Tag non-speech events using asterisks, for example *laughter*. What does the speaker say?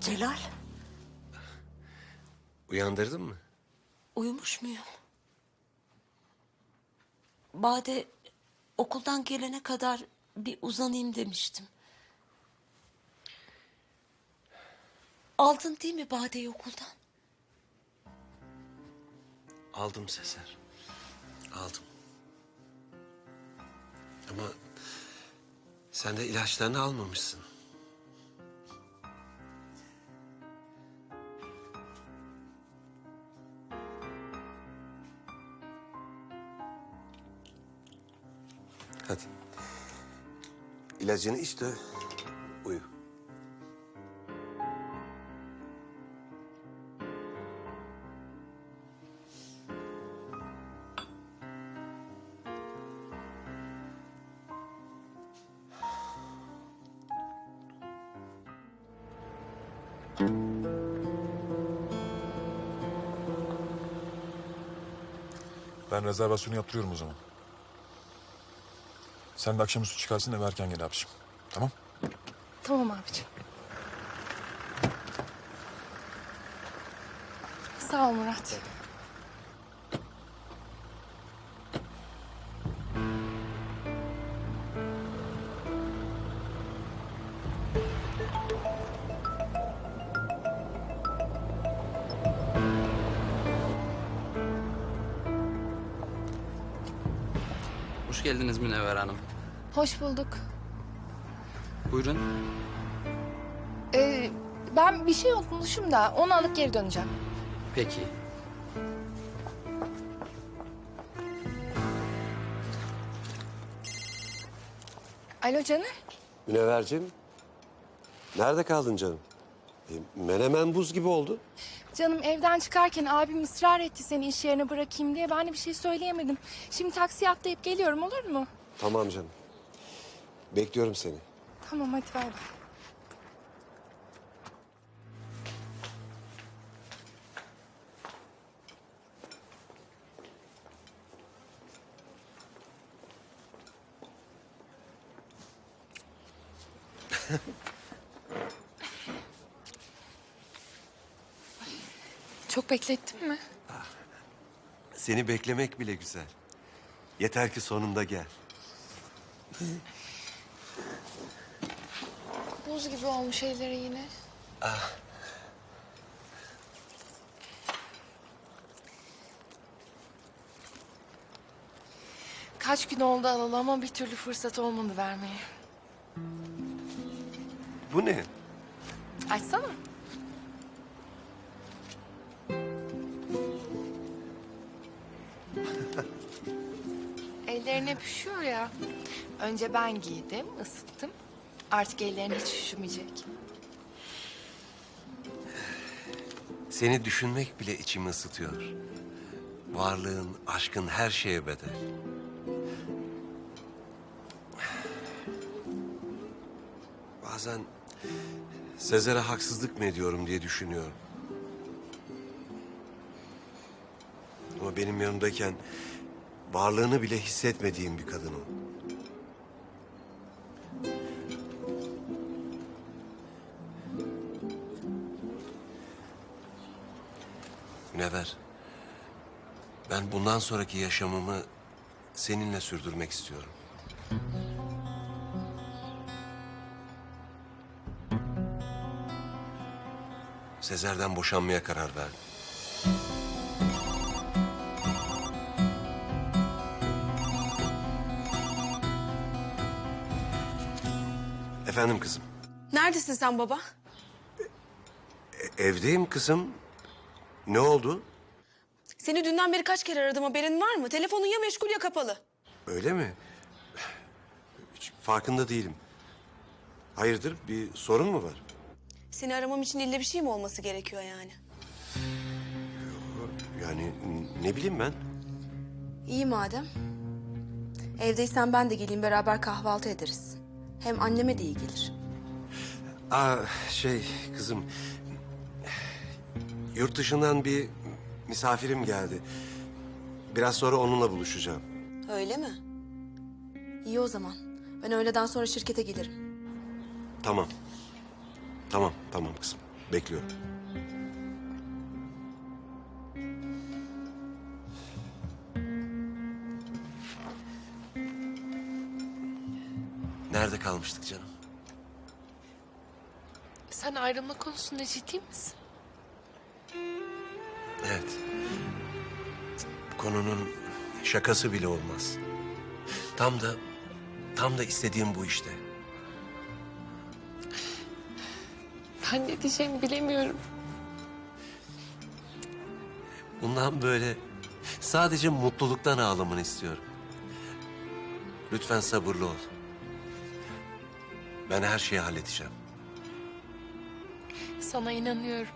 Celal, Uyandırdın mı? uyumuş muyum? Bade okuldan gelene kadar bir uzanayım demiştim. Aldın değil mi Bade'yi okuldan? Aldım Sezer. Aldım. Ama sen de ilaçlarını almamışsın. Hadi. İlacını iç de uyu. Ben rezervasyonu yaptırıyorum o zaman. Sen de akşamüstü çıkarsın eve erken gel abiciğim. Tamam? Tamam abicim. Sağ ol Murat. Hoş geldiniz Münevver Hanım. Hoş bulduk. Buyurun. Ee, ben bir şey unutmuşum da onu alıp geri döneceğim. Peki. Alo canım. Münevverciğim. Nerede kaldın canım? E, menemen buz gibi oldu. Canım evden çıkarken abim ısrar etti seni iş yerine bırakayım diye. Ben de bir şey söyleyemedim. Şimdi taksiye atlayıp geliyorum olur mu? Tamam canım. Bekliyorum seni. Tamam hadi bay bay. Çok beklettin mi? Seni beklemek bile güzel. Yeter ki sonunda gel. Buz gibi olmuş elleri yine. Kaç gün oldu alalı ama bir türlü fırsat olmadı vermeye. Bu ne? Açsana. *laughs* Ellerine püşüyor ya. Önce ben giydim, ısıttım. Artık ellerine hiç üşümeyecek. Seni düşünmek bile içimi ısıtıyor. Varlığın, aşkın her şeye bedel. Bazen Sezer'e haksızlık mı ediyorum diye düşünüyorum. Ama benim yanımdayken varlığını bile hissetmediğim bir kadın o. Münevver, ben bundan sonraki yaşamımı seninle sürdürmek istiyorum. Sezer'den boşanmaya karar verdim. Efendim kızım. Neredesin sen baba? E- evdeyim kızım. Ne oldu? Seni dünden beri kaç kere aradım haberin var mı? Telefonun ya meşgul ya kapalı. Öyle mi? Hiç farkında değilim. Hayırdır bir sorun mu var? Seni aramam için ille bir şey mi olması gerekiyor yani? Yani ne bileyim ben. İyi madem. Evdeysen ben de geleyim beraber kahvaltı ederiz. Hem anneme de iyi gelir. Aa, şey kızım. Yurt dışından bir misafirim geldi. Biraz sonra onunla buluşacağım. Öyle mi? İyi o zaman. Ben öğleden sonra şirkete gelirim. Tamam. Tamam, tamam kızım. Bekliyorum. Nerede kalmıştık canım? Sen ayrılma konusunda ciddi misin? Evet. Bu konunun şakası bile olmaz. Tam da tam da istediğim bu işte. Ben ne diyeceğimi bilemiyorum. Bundan böyle sadece mutluluktan ağlamanı istiyorum. Lütfen sabırlı ol. Ben her şeyi halledeceğim. Sana inanıyorum.